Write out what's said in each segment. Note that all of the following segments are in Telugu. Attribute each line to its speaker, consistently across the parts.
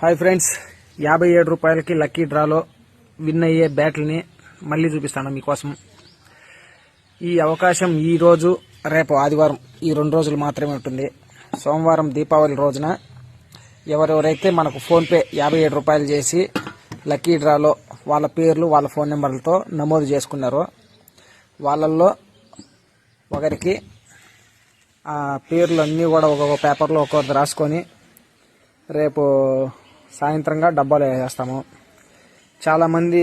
Speaker 1: హాయ్ ఫ్రెండ్స్ యాభై ఏడు రూపాయలకి లక్కీ డ్రాలో విన్ అయ్యే బ్యాట్లని మళ్ళీ చూపిస్తాను మీకోసం. ఈ అవకాశం ఈ రోజు రేపు ఆదివారం ఈ రెండు రోజులు మాత్రమే ఉంటుంది. సోమవారం దీపావళి రోజున ఎవరెవరైతే మనకు ఫోన్పే యాభై ఏడు రూపాయలు చేసి లక్కీ డ్రాలో వాళ్ళ పేర్లు వాళ్ళ ఫోన్ నెంబర్లతో నమోదు చేసుకున్నారో వాళ్ళల్లో ఒకరికి ఆ పేర్లు అన్నీ కూడా ఒక్కొక్క పేపర్లో ఒక్కొక్కటి రాసుకొని రేపు సాయంత్రంగా డబ్బాలు వేసేస్తాము. చాలామంది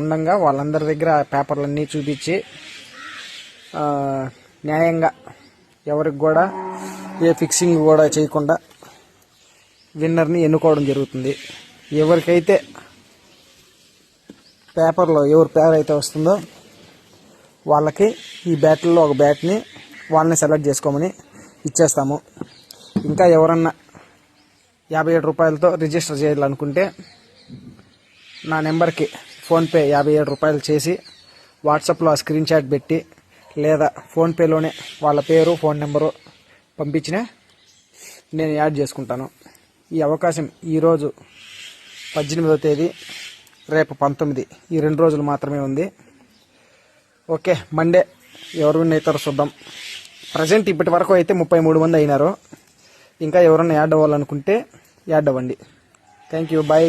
Speaker 1: ఉండగా వాళ్ళందరి దగ్గర పేపర్లన్నీ చూపించి న్యాయంగా ఎవరికి కూడా ఏ ఫిక్సింగ్ కూడా చేయకుండా విన్నర్ని ఎన్నుకోవడం జరుగుతుంది. ఎవరికైతే పేపర్లో ఎవరి పేరు అయితే వస్తుందో వాళ్ళకి ఈ బ్యాట్లో ఒక బ్యాట్ని వాళ్ళని సెలెక్ట్ చేసుకోమని ఇచ్చేస్తాము. ఇంకా ఎవరన్నా యాభై ఏడు రూపాయలతో రిజిస్టర్ చేయాలనుకుంటే నా నెంబర్కి ఫోన్పే యాభై ఏడు రూపాయలు చేసి వాట్సాప్లో ఆ స్క్రీన్ షాట్ పెట్టి లేదా ఫోన్పేలోనే వాళ్ళ పేరు ఫోన్ నెంబరు పంపించినా నేను యాడ్ చేసుకుంటాను. ఈ అవకాశం ఈరోజు పద్దెనిమిదవ తేదీ రేపు పంతొమ్మిది. ఈ రెండు రోజులు మాత్రమే ఉంది. ఓకే మండే ఎవరు విన్ అవుతారో చూద్దాం. ప్రజెంట్ ఇప్పటి వరకు అయితే ముప్పై మూడు మంది అయినారు. ఇంకా ఎవరైనా యాడ్ అవ్వాలనుకుంటే యాడ్ అవ్వండి థ్యాంక్ యూ బాయ్